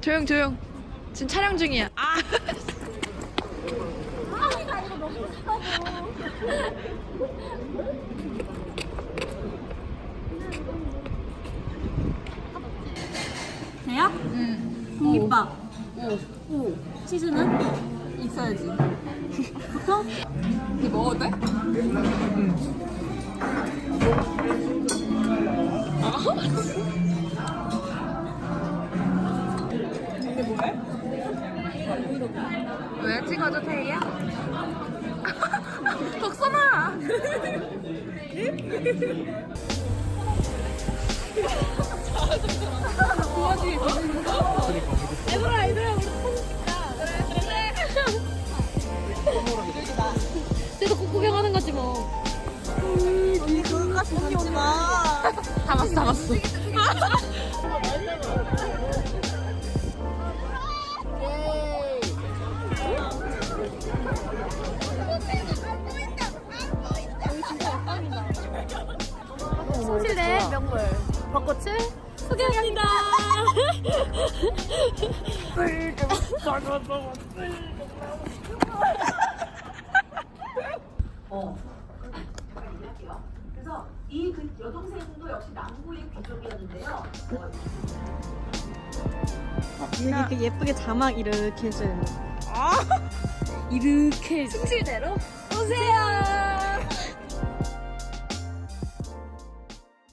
조용 조용. 지금 촬영 중이야. 아. 돼요? 응. 공깃밥. 오. 오. 치즈는? 있어야지. 붙어? 이거 먹어도 돼? 왜 찍어도 돼요? 덕선아! 얘들아 얘들아 우리 쟤도 꼭 구경하는 거지 뭐. 언니 그거까지 언니 온다. 담았어, 담았어. 칠레 명물. 벚꽃을 소개합니다. 그래서 이 그 여동생도 역시 남구의 귀족이었는데요. 이렇게 예쁘게 자막 이렇게 해줘야 돼. 이렇게 승질대로 오세요.